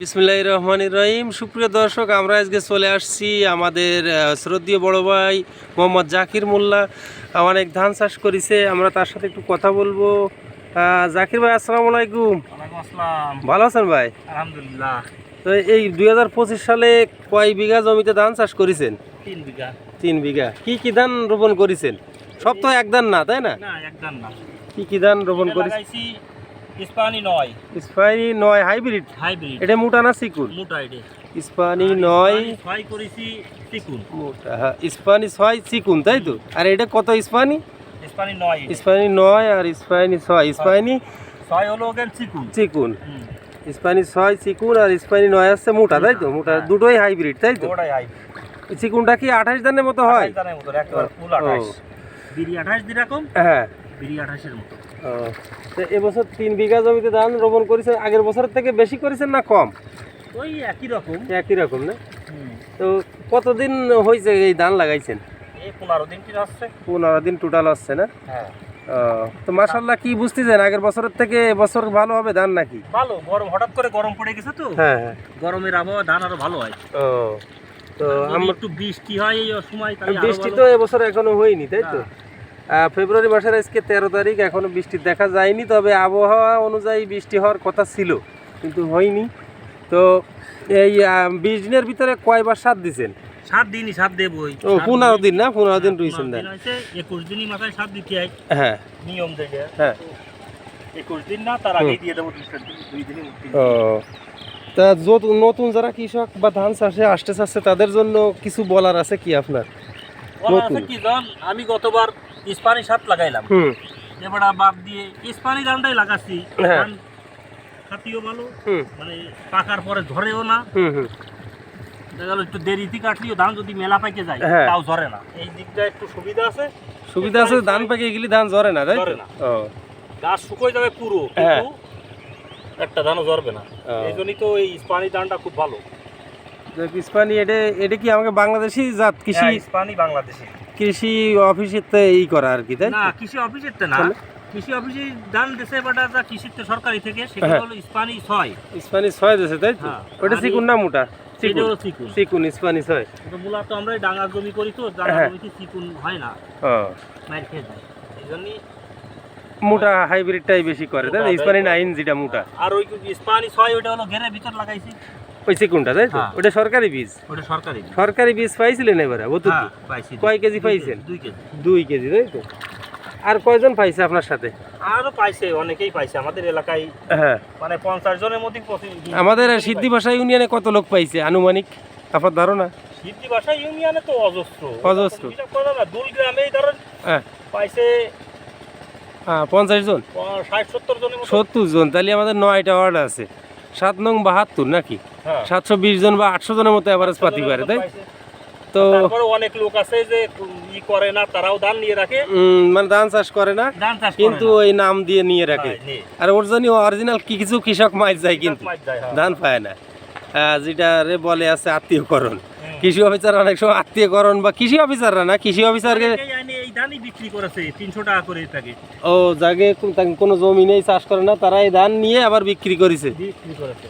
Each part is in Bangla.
বিসমিল্লাহ রহমান রহিম। সুপ্রিয় দর্শক আমরা আজকে চলে আসছি আমাদের শ্রদ্ধীয় বড় ভাই মোহাম্মদ জাকির মোল্লা। অনেক ধান চাষ করেছে আমরা তার সাথে একটু কথা বলব। জাকির ভাই আসসালামু আলাইকুম। ওয়ালাইকুম ভালো আছেন ভাই? আলহামদুলিল্লাহ। তো এই দুই হাজার পঁচিশ সালে কয় বিঘা জমিতে ধান চাষ করেছেন? তিন বিঘা। তিন বিঘা। কি কি ধান রোপণ করেছেন? সব তো এক ধান না তাই না? কি কি ধান রোপণ করেছেন? ইস্পানি নয়। ইস্পানি নয় হাইব্রিড? হাইব্রিড। এটা মোটা না চিকুন মোটা এটে। ইস্পানি নয় ছয় করেছি চিকুন মোটা হ্যাঁ ইস্পানি ছয় চিকুন তাই তো? আর এটা কত ইস্পানি? ইস্পানি নয় ইস্পানি নয় আর ইস্পানি ছয়। ইস্পানি ছয় হলো ওখানে চিকুন চিকুন হুম। ইস্পানি ছয় চিকুন আর ইস্পানি নয় আসছে মোটা তাই তো? মোটা হ্যাঁ। দুটোই হাইব্রিড তাই তো? চিকুনটা কি আঠাশ দানের মতো হয়? জানার মতো একেবারে ফুল আঠাশ। আঠাশ যেরকম। হ্যাঁ। বিড়ি আঠাশের মতো। তো এবছর তিন বিঘা জমিতে ধান রোপণ করেছেন আগের বছরের থেকে বেশি করেছেন না কম? ওই একই রকম। একই রকম না? তো কতদিন হয়েছে এই ধান লাগাইছেন? পনেরো দিন কি আসছে? পনেরো দিন টোটাল আসছে না? হ্যাঁ। তো মাসাল্লাহ কি বুঝতেছেন আগের বছরের থেকে এবছর ভালো হবে ধান নাকি? ভালো গরম হঠাৎ করে গরম পড়ে গেছে তো। হ্যাঁ হ্যাঁ। গরমের আবহাওয়া ধান আরও ভালো হয়। ও তো আমার একটু বৃষ্টি হয় এই সময় বৃষ্টি তো এবছর এখনও হয়নি তাই তো। আহ, ফেব্রুয়ারি মাসের আজকে তেরো তারিখ এখনও বৃষ্টি দেখা যায়নি তবে আবহাওয়া অনুযায়ী বৃষ্টি হওয়ার কথা ছিল কিন্তু হয়নি। তো এই বিশ দিনের ভিতরে কয়বার সাত দিছেন? সাত দিনই সাত দেবই ও পনেরো দিন। না? পনেরো দিন রুইছেন দেন। একুশ দিনই মাথায় সাত দিতে হয়। হ্যাঁ। নিয়ম থেকে হ্যাঁ। একুশ দিন না তার আগেই দিয়ে দেবো দুই দিনই ও। তা নতুন যারা কৃষক বা ধান চাষে আসতে চাচ্ছে তাদের জন্য কিছু বলার আছে কি আপনার? বলা আছে কি জন আমি গতবার ইস্পানি সাত লাগাইলাম। হুম। এবারে বাদ দিয়ে ইস্পানি লাগাচ্ছি। হ্যাঁ। খাতিও ভালো মানে পাকার পরে ঝরেও না। দেখা গেল একটু দেরিতে কাটলিও ধান যদি মেলা পাইকে যায় হ্যাঁ। তাও ঝরে না। এই দিকটা একটু সুবিধা আছে। সুবিধা আছে ধান পেকে গেলে ধান ঝরে না তাই না। ও। গাছ শুকোয় যাবে পুরো হ্যাঁ। কিন্তু একটা ধানও ঝরবে না। এই জন্যই তো এই ইস্পানি ধানটা খুব ভালো। ইস্পানি এটা এটা কি আমাকে বাংলাদেশি জাত কৃষি? হ্যাঁ, ইস্পানি বাংলাদেশি। কৃষি অফিসের তে ই করা আর কি তাই না কৃষি অফিসের তো না। কৃষি অফিসে ধান দেশে বাটা যা কৃষির তো সরকারি থেকে সেগুলো হ্যাঁ। হলো ইস্পানি ছয় ইস্পানি ছয় দেশে তাই তো? হ্যাঁ। ওটা এই- না মোটা? সেটা হলো চিকুন। চিকুন ইস্পানি তো মূলত আমরা এই ডাঙ্গা জমি করি তো ডাঙ্গা হ্যাঁ। জমিতে চিকুন হয় না। ও। মার খেয়ে যায়। এই জন্যই মোটা হাইব্রিডটাই বেশি করে তাই ইস্পানি নাইন যেটা মোটা। আর ওই ইস্পানি ছয় ওটা হলো ঘেরের ভিতর লাগাইছি। ওই চিকুনটা তাই তো? হ্যাঁ। ওটা সরকারি বীজ। ওটা সরকারি সরকারি বীজ পাইছিলেন এবারে বুতুর হ্যাঁ কয় কেজি পাইছেন? দুই কেজি। দুই কেজি তাই তো? আর কয়জন পাইছে আপনার সাথে? আরও পাইছে অনেকেই পাইছে। আমাদের এলাকায় হ্যাঁ। মানে পঞ্চাশ জনের মধ্যে আমাদের সিদ্ধি ভাষা ইউনিয়নে কত লোক পাইছে? আনুমানিক? আপনার ধারণা? সিদ্ধি ভাষা ইউনিয়নে তো অজস্র। অজস্র। দুল গ্রামেই ধরেন হ্যাঁ। পাইছে হ্যাঁ পঞ্চাশ জন? ষাট সত্তর মতো। সত্তর জন তাহলে আমাদের নয়টা ওয়ার্ড আছে। সাত নং বাহাত্তর নাকি? হ্যাঁ। সাতশো বিশ জন বা আটশো জনের মতো অ্যাভারেজ পাতি পারে তাই? তো অনেক লোক আছে যে ই করে না তারাও ধান নিয়ে রাখে। মানে ধান চাষ করে না কিন্তু ওই নাম দিয়ে নিয়ে রাখে। হ্যাঁ, আর ওর জন্য অরিজিনাল কি কিছু কৃষক মাছ যায় কিন্তু। হ্যাঁ। ধান পায় না। যেটা রে বলে আছে আত্মীয়করণ। কৃষি অফিসার অনেক সময় আত্মীয়করণ বা কৃষি অফিসাররা না কৃষি অফিসারকে ধানই বিক্রি করেছে তিনশো টাকা করে থাকে ও জাগে কোনো জমি নেই চাষ করে না তারা এই ধান নিয়ে আবার বিক্রি করেছে। বিক্রি করেছে।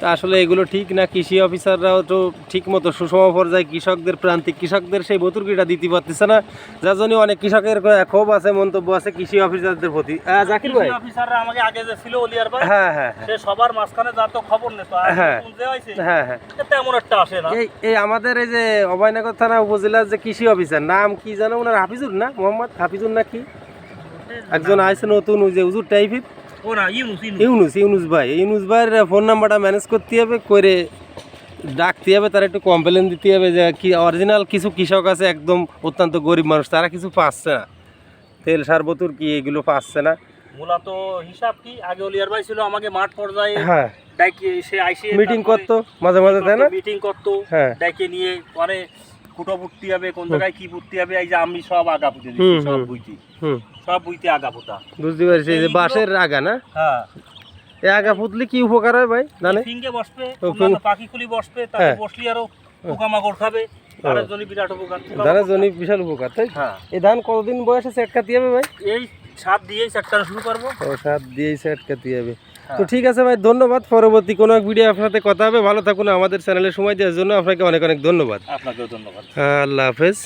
তা আসলে এগুলো ঠিক না? কৃষি অফিসাররাও তো ঠিক মতো সুষম পর্যায়ে কৃষকদের প্রান্তিক কৃষকদের সেই বতুরকিটা দিতে পারতেছে না। যার জন্য অনেক কৃষকের ক্ষোভ আছে মন্তব্য আছে কৃষি অফিসারদের প্রতি। জাকির ভাই। অফিসাররা আমাকে আগে যে ছিল ভাই হ্যাঁ হ্যাঁ হ্যাঁ। সে সবার মাঝখানে যা তো খবর নেই হ্যাঁ। হ্যাঁ হ্যাঁ। তেমন একটা আসে না। এই এই আমাদের এই যে অভয়নগর থানা উপজেলার যে কৃষি অফিসার নাম কি জানো ওনার হাফিজুর না মোহাম্মদ হাফিজুর না কি? একজন আছে নতুন ওই যে উজুর টাইপের। ইউনুস ইউনুস ভাই। ইউনুস ভাইয়ের ফোন নাম্বারটা ম্যানেজ করতে হবে করে ডাকতে হবে তার একটু কমপ্লেন দিতে হবে যে কি অরিজিনাল কিছু কৃষক আছে একদম অত্যন্ত গরিব মানুষ তারা কিছু পাচ্ছে না। তেল সার বোতল কি এগুলো পাচ্ছে না। মূলত হিসাব কি? আগে অলিয়ার ভাই ছিল আমাকে মাঠ পর্যায়ে হ্যাঁ। ডাইকে সে আইসে মিটিং করতো মাঝে মাঝে তাই না? মিটিং করতো হ্যাঁ। ডাইকে নিয়ে পরে ফুটো পুঁততে হবে কোন জায়গায় কি পুঁততে হবে এই যে আমি সব আগা পুঁতে দিচ্ছি সব হুম। বুইতে সব বুইতে আগা পুঁতা। বুঝতে পারছি এই যে বাঁশের আগা না? হ্যাঁ। এই আগা ফুটলে কি উপকার হয় ভাই জানে ফিঙ্গে বসবে পাখি কুলি বসবে তাতে হ্যাঁ। বসলি আরও পোকামাকড় খাবে ধানের বিশাল উপকার তাই? হ্যাঁ। এই ধান কতদিন বয়সে সেট কাটি ভাই? এই সাত দিয়েই শুরু করব। ও সাত দিয়েই সেট কাটি হবে। তো ঠিক আছে ভাই ধন্যবাদ। পরবর্তী কোনো এক ভিডিও আপনার সাথে কথা হবে। ভালো থাকুন আমাদের চ্যানেলে সময় দেওয়ার জন্য। আপনাকে অনেক অনেক ধন্যবাদ। আপনাকেও ধন্যবাদ। হ্যাঁ, আল্লাহ হাফেজ।